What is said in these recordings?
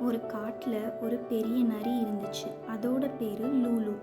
ஒரு காட்டில் ஒரு பெரிய நரி இருந்துச்சு. அதோட பேர் லூலு.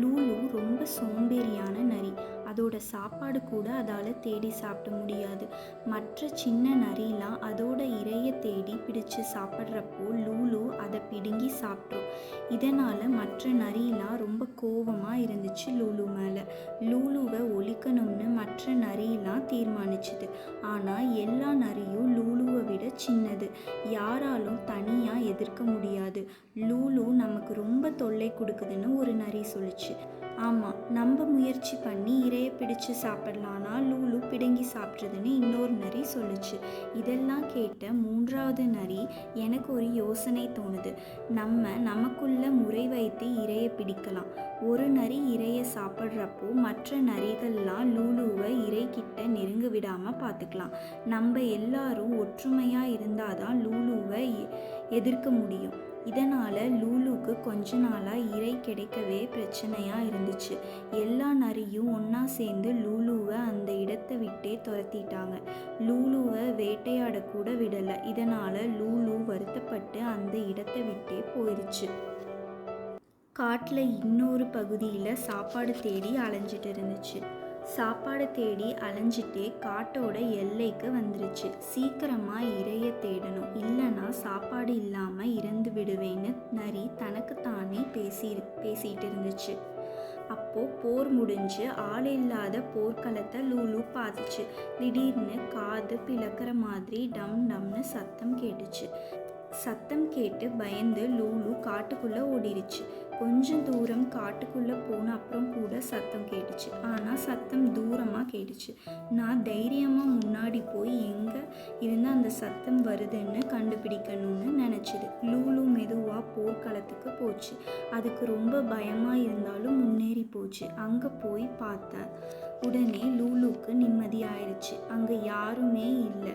லூலு ரொம்ப சோம்பேறியான நரி. அதோட சாப்பாடு கூட அதால் தேடி சாப்பிட முடியாது. மற்ற சின்ன நரிலாம் அதோட இரையை தேடி பிடிச்சு சாப்பிட்றப்போ லூலு அதை பிடுங்கி சாப்பிட்டோம் இதனால் மற்ற நரியெலாம் ரொம்ப கோவமாக இருந்துச்சு லூலு மேலே. லூலுவை ஒழிக்கணும்னு மற்ற நரியெலாம் தீர்மானிச்சுது. ஆனால் எல்லா நரியும் லூவை விட சின்னது. யாராலும் தனியாக எதிர்க்க முடியாது. லூலு நமக்கு ரொம்ப தொல்லை கொடுக்குதுன்னு ஒரு நரி சொல்லுச்சு. ஆமாம் நம்ம முயற்சி பண்ணி இரையை பிடிச்சு சாப்பிட்லானா லூலு பிடுங்கி சாப்பிட்றதுன்னு இன்னொரு நரி சொல்லுச்சு. இதெல்லாம் கேட்ட மூன்றாவது நரி எனக்கு ஒரு யோசனை தோணுது. நம்ம நமக்குள்ள முறை வைத்து இரையை பிடிக்கலாம். ஒரு நரி இரையை சாப்பிட்றப்போ மற்ற நரிகள்லாம் லூலுவை இறை கிட்ட நெருங்க விடாமல் பார்த்துக்கலாம். நம்ம எல்லாரும் ஒற்றுமையாக இருந்தால் தான் லூலுவை எ- எதிர்க்க முடியும். இதனால் லூலுக்கு கொஞ்ச நாளாக இறை கிடைக்கவே பிரச்சனையாக இருந்துச்சு. எல்லா நரியும் ஒன்றா சேர்ந்து லூலுவை அந்த இடத்தை விட்டே துரத்திட்டாங்க. லூலுவை வேட்டையாட கூட விடலை. இதனால் லூலு வருத்தப்பட்டு அந்த இடத்தை விட்டே போயிடுச்சு காட்டில் இன்னொரு பகுதியில் சாப்பாடு தேடி அலைஞ்சிட்டு இருந்துச்சு. சாப்பாடு தேடி அலைஞ்சிட்டே காட்டோட எல்லைக்கு வந்துருச்சு. சீக்கிரமாக இறைய தேடணும். இல்லைன்னா சாப்பாடு இல்லாமல் இறந்து விடுவேன்னு நரி தனக்கு தானே பேசி பேசிட்டு இருந்துச்சு அப்போ போர் முடிஞ்சு ஆள் இல்லாத போர்க்களத்தை லூலு பார்த்துச்சு திடீர்னு காது பிளக்கிற மாதிரி டம் டம்னு சத்தம் கேட்டுச்சு. சத்தம் கேட்டு பயந்து லூலு காட்டுக்குள்ளே ஓடிடுச்சு கொஞ்சம் தூரம் காட்டுக்குள்ளே போன அப்புறம் கூட சத்தம் கேட்டுச்சு. ஆனால் சத்தம் தூரமாக கேட்டுச்சு. நான் தைரியமாக முன்னாடி போய் எங்கே இருந்து அந்த சத்தம் வருதுன்னு கண்டுபிடிக்கணும்னு நினச்சிது. லூலு மெதுவாக போர்க்களத்துக்கு போச்சு. அதுக்கு ரொம்ப பயமாக இருந்தாலும் முன்னேறி போச்சு. அங்கே போய் பார்த்தேன் உடனே லூலுக்கு நிம்மதியாயிருச்சு அங்கே யாருமே இல்லை.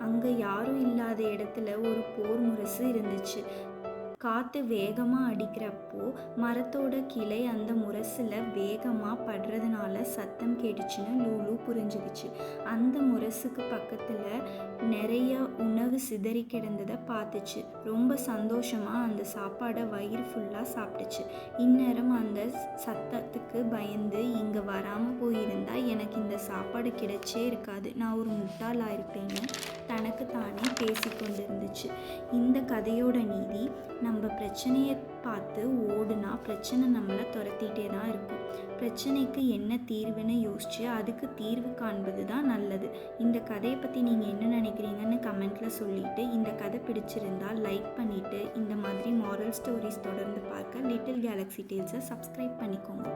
அங்கே யாரும் இல்லாத இடத்துல ஒரு போர் முரசு இருந்துச்சு. காற்று வேகமாக அடிக்கிறப்போ மரத்தோட கிளை அந்த முரசில் வேகமாக படுறதுனால சத்தம் கேட்டுச்சுன்னு லூலு புரிஞ்சுக்கிச்சு. அந்த முரசுக்கு பக்கத்தில் நிறைய உணவு சிதறி கிடந்ததை பார்த்துச்சு. ரொம்ப சந்தோஷமாக அந்த சாப்பாடை வயிறு ஃபுல்லாக சாப்பிட்டுச்சு. இந்நேரம் அந்த சத்தத்துக்கு பயந்து இங்கே வராமல் போயிருந்தா எனக்கு இந்த சாப்பாடு கிடைச்சே இருக்காது. நான் ஒரு முட்டாளாக இருப்பேன்னு தனக்கு தானே பேசிக்கொண்டிருந்துச்சு. இந்த கதையோட நீதி நம்ம நம்ம பிரச்சனையை பார்த்து ஓடுனா பிரச்சனை நம்மளை துரத்திட்டே தான் இருக்கும். பிரச்சனைக்கு என்ன தீர்வுன்னு யோசிச்சு அதுக்கு தீர்வு காண்பது தான் நல்லது. இந்த கதையை பற்றி நீங்கள் என்ன நினைக்கிறீங்கன்னு கமெண்ட்டில் சொல்லிவிட்டு இந்த கதை பிடிச்சிருந்தால் லைக் பண்ணிவிட்டு இந்த மாதிரி மாரல் ஸ்டோரிஸ் தொடர்ந்து பார்க்க லிட்டில் கேலக்ஸி டேல்ஸை சப்ஸ்கிரைப் பண்ணிக்கோங்க.